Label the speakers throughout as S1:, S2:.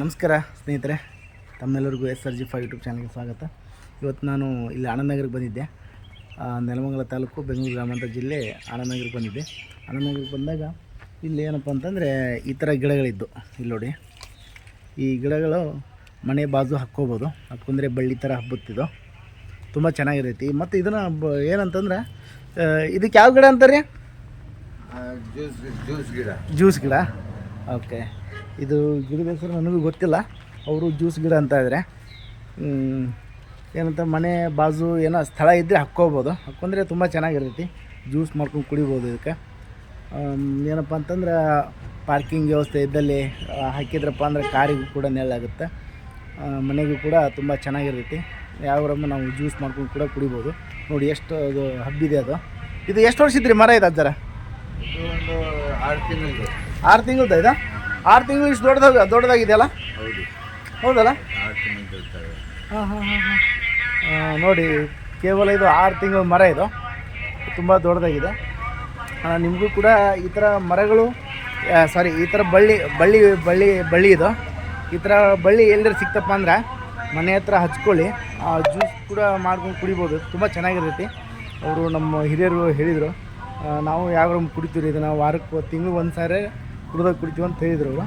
S1: ನಮಸ್ಕಾರ ಸ್ನೇಹಿತರೆ. ತಮ್ಮೆಲ್ಲರಿಗೂ S R G five YouTube ಚಾನಲ್ಗೆ ಸ್ವಾಗತ. ಇವತ್ತು ನಾನು ಇಲ್ಲಿ ಆನಂದನಗರಕ್ಕೆ ಬಂದಿದ್ದೆ. ನೆಲಮಂಗಲ ತಾಲೂಕು ಬೆಂಗಳೂರು ಗ್ರಾಮಾಂತರ ಜಿಲ್ಲೆ ಆನಂದನಗರಕ್ಕೆ ಬಂದಿದ್ದೆ. ಆನಂದನಗರಕ್ಕೆ ಬಂದಾಗ ಇಲ್ಲಿ ಏನಪ್ಪ ಅಂತಂದರೆ ಈ ಥರ ಗಿಡಗಳಿದ್ದು. ಇಲ್ಲಿ ನೋಡಿ. ಈ ಗಿಡಗಳು ಮನೆ ಬಾಜು ಹಾಕ್ಕೋಬೋದು. ಹಾಕ್ಕೊಂಡ್ರೆ ಬಳ್ಳಿ ಥರ ಹಬ್ಬುತ್ತಿದ್ದು. ತುಂಬ ಚೆನ್ನಾಗಿರ್ತೈತಿ ಮತ್ತು ಇದನ್ನು ಬ ಏನಂತಂದ್ರೆ ಇದಕ್ಕೆ ಯಾವ ಗಿಡ ಅಂತಾರೆ?
S2: ಜ್ಯೂಸ್ ಜ್ಯೂಸ್ ಗಿಡ.
S1: ಜ್ಯೂಸ್ ಗಿಡ. ಓಕೆ. ಇದು ಗಿಡದ ಹೆಸರು ನನಗೂ ಗೊತ್ತಿಲ್ಲ. ಅವರು ಜ್ಯೂಸ್ ಗಿಡ ಅಂತ ಇದ್ದಾರೆ ಏನಂತ ಮನೆ ಬಾಜು ಏನೋ ಸ್ಥಳ ಇದ್ದರೆ ಹಾಕ್ಕೋಬೋದು. ಹಾಕ್ಕೊಂಡ್ರೆ ತುಂಬ ಚೆನ್ನಾಗಿರ್ತೈತಿ. ಜ್ಯೂಸ್ ಮಾಡ್ಕೊಂಡು ಕುಡಿಬೋದು ಇದಕ್ಕೆ. ಏನಪ್ಪ ಅಂತಂದ್ರೆ ಪಾರ್ಕಿಂಗ್ ವ್ಯವಸ್ಥೆ ಇದ್ದಲ್ಲಿ ಹಾಕಿದ್ರಪ್ಪ ಅಂದ್ರೆ ಕಾರಿಗೂ ಕೂಡ ನೆರಳಾಗುತ್ತೆ. ಮನೆಗೂ ಕೂಡ ತುಂಬ ಚೆನ್ನಾಗಿರ್ತೈತಿ. ಯಾವ್ರಮ್ಮ ನಾವು ಜ್ಯೂಸ್ ಮಾಡ್ಕೊಂಡು ಕೂಡ ಕುಡಿಬೋದು. ನೋಡಿ ಎಷ್ಟು ಅದು ಹಬ್ಬಿದೆ ಅದು. ಇದು ಎಷ್ಟು ವರ್ಷ ಇದ್ರಿ ಮರ ಇದೆ
S2: ಅದರ ಆರು ತಿಂಗಳು
S1: ಆರು ತಿಂಗಳದ ಇದು? ಆರು ತಿಂಗಳು ಇಷ್ಟು ದೊಡ್ಡದಾಗ ದೊಡ್ಡದಾಗಿದೆಯಲ್ಲ?
S2: ಹೌದು.
S1: ಹೌದಲ್ಲ?
S2: ಆರು ತಿಂಗಳು ಇರ್ತವೆ
S1: ಹಾಂ ಹಾಂ ಹಾಂ ಹಾಂ. ನೋಡಿ ಕೇವಲ ಇದು ಆರು ತಿಂಗಳ ಮರ ಇದು. ತುಂಬ ದೊಡ್ಡದಾಗಿದೆ. ನಿಮಗೂ ಕೂಡ ಈ ಥರ ಮರಗಳು ಸಾರಿ ಈ ಥರ ಬಳ್ಳಿ ಬಳ್ಳಿ ಬಳ್ಳಿ ಬಳ್ಳಿ ಇದು. ಈ ಥರ ಬಳ್ಳಿ ಎಲ್ಲರೂ ಸಿಕ್ತಪ್ಪ ಅಂದ್ರೆ ಮನೆ ಹತ್ರ ಹಚ್ಕೊಳ್ಳಿ. ಜ್ಯೂಸ್ ಕೂಡ ಮಾಡ್ಕೊಂಡು ಕುಡಿಬೋದು. ತುಂಬ ಚೆನ್ನಾಗಿರ್ತೈತಿ. ಅವರು ನಮ್ಮ ಹಿರಿಯರು ಹೇಳಿದರು. ನಾವು ಯಾವ ಕುಡಿತೀವಿ ಇದನ್ನು ವಾರಕ್ಕೆ ತಿಂಗಳು ಒಂದು ಸಾರಿ ಕುಡ್ದಾಗ ಕುಡಿತೀವಿ ಅಂತ ಹೇಳಿದ್ರು ಅವರು.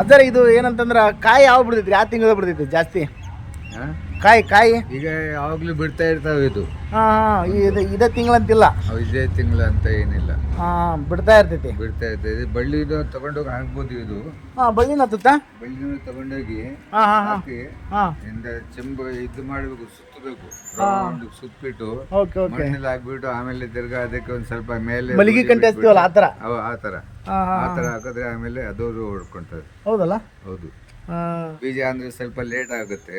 S1: ಅದರ ಇದು ಏನಂತಂದ್ರೆ ಕಾಯಿ ಯಾವಾಗ ಬಿಡ್ತೈತಿ ಯಾವ ತಿಂಗಳ ಬಿಡ್ತೈತಿ ಜಾಸ್ತಿ? ಕಾಯಿ ಕಾಯಿ?
S2: ಈಗ ಯಾವಾಗಲೂ ಬಿಡ್ತಾ ಇರ್ತಾವೆ ಇದು.
S1: ಹಾಂ ಹಾಂ ಇದು ಇದೇ ತಿಂಗಳಂತಿಲ್ಲ.
S2: ಇದೇ ತಿಂಗಳು ಅಂತ ಏನಿಲ್ಲ.
S1: ಹಾಂ ಬಿಡ್ತಾ ಇರ್ತೈತಿ.
S2: ಬಿಡ್ತಾ ಇರ್ತೈತಿ. ಬಳ್ಳಿ ಇದು ತಗೊಂಡೋಗಿ ಹಾಕ್ಬೋದು ಇದು.
S1: ಹಾಂ ಬಳ್ಳಿನ ಹತ್ತುತ್ತಾ?
S2: ಬಳ್ಳಿನ ತಗೊಂಡೋಗಿ
S1: ಹಾಂ
S2: ಹಾಕಿ ಇಂದ ಚೆಂಬು ಇದು ಮಾಡಬೇಕು ಸುತ್ತಬೇಕು. ಸುತ್ತಬಿಟ್ಟು
S1: ಓಕೆ ಓಕೆ.
S2: ಮಣ್ಣಲ್ಲಿ ಹಾಕ್ಬಿಟ್ಟು ಆಮೇಲೆ ತಿರ್ಗಾ ಅದಕ್ಕೆ ಒಂದು ಸ್ವಲ್ಪ ಮೇಲೆ
S1: ಮಲ್ಲಿಗೆ ಕಂಟೆ ಆ ಥರ
S2: ಆ ಥರ ಆ ಥರ ಹಾಕಿದ್ರೆ ಆಮೇಲೆ ಅದವರು ಹೊಡ್ಕೊಂತದೆ
S1: ಹೌದಲ್ಲ?
S2: ಹೌದು. ಬೀಜ ಅಂದ್ರೆ ಸ್ವಲ್ಪ ಲೇಟ್ ಆಗುತ್ತೆ.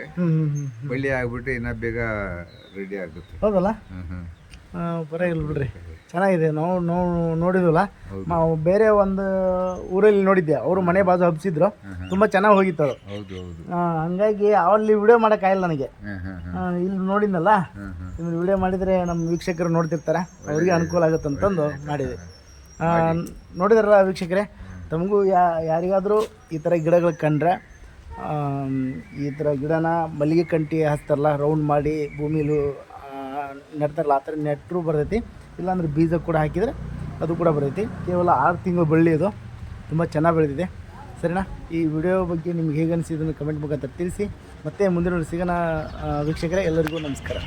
S2: ಬಳ್ಳಿ ಆಗ್ಬಿಟ್ಟು ಇನ್ನ ಬೇಗ ರೆಡಿ ಆಗುತ್ತೆ.
S1: ಹೌದಲ್ಲ? ಪರವಾಗಿಲ್ಲ ಬಿಡ್ರಿ. ಚೆನ್ನಾಗಿದೆ. ನಾವು ನಾವು ನೋಡಿದ್ವಲ್ಲ? ನಾವು ಬೇರೆ ಒಂದು ಊರಲ್ಲಿ ನೋಡಿದ್ದೆ. ಅವರು ಮನೆ ಬಾಜು ಹಬ್ಸಿದ್ರು. ತುಂಬ ಚೆನ್ನಾಗಿ ಹೋಗಿತ್ತು ಅದು ಹಂಗಾಗಿ ಅಲ್ಲಿ ವಿಡಿಯೋ ಮಾಡೋಕ್ಕಾಗಿಲ್ಲ ನನಗೆ. ಇಲ್ಲಿ ನೋಡಿದ್ನಲ್ಲ? ವಿಡಿಯೋ ಮಾಡಿದರೆ ನಮ್ಮ ವೀಕ್ಷಕರು ನೋಡ್ತಿರ್ತಾರೆ. ಅವರಿಗೆ ಅನುಕೂಲ ಆಗುತ್ತೆ ಅಂತಂದು ಮಾಡಿದೆ. ನೋಡಿದ್ರಲ್ಲ ವೀಕ್ಷಕರೇ, ತಮಗೂ ಯಾ, ಯಾರಿಗಾದರೂ ಈ ಥರ ಗಿಡಗಳು ಕಂಡ್ರೆ ಈ ಥರ ಗಿಡನ ಮಲ್ಲಿಗೆ ಕಂಟಿ ಹಚ್ತಾರಲ್ಲ ರೌಂಡ್ ಮಾಡಿ ಭೂಮಿಲು ನೆಡ್ತಾರಲ್ಲ, ಆ ಥರ ನೆಟ್ಟರು ಬರ್ತೈತಿ. ಇಲ್ಲಾಂದ್ರೆ ಬೀಜ ಕೂಡ ಹಾಕಿದರೆ ಅದು ಕೂಡ ಬರ್ತೈತಿ. ಕೇವಲ ಆರು ತಿಂಗಳು ಬಳ್ಳಿ ಅದು. ತುಂಬ ಚೆನ್ನಾಗಿ ಬೆಳೆದಿದೆ. ಸರಿನಾ? ಈ ವಿಡಿಯೋ ಬಗ್ಗೆ ನಿಮ್ಗೆ ಹೇಗೆ ಅನಿಸಿದ್ದನ್ನು ಕಮೆಂಟ್ ಮುಖಾಂತರ ತಿಳಿಸಿ. ಮತ್ತೆ ಮುಂದಿನ ಸಿಗೋಣ ವೀಕ್ಷಕರೇ, ಎಲ್ಲರಿಗೂ ನಮಸ್ಕಾರ.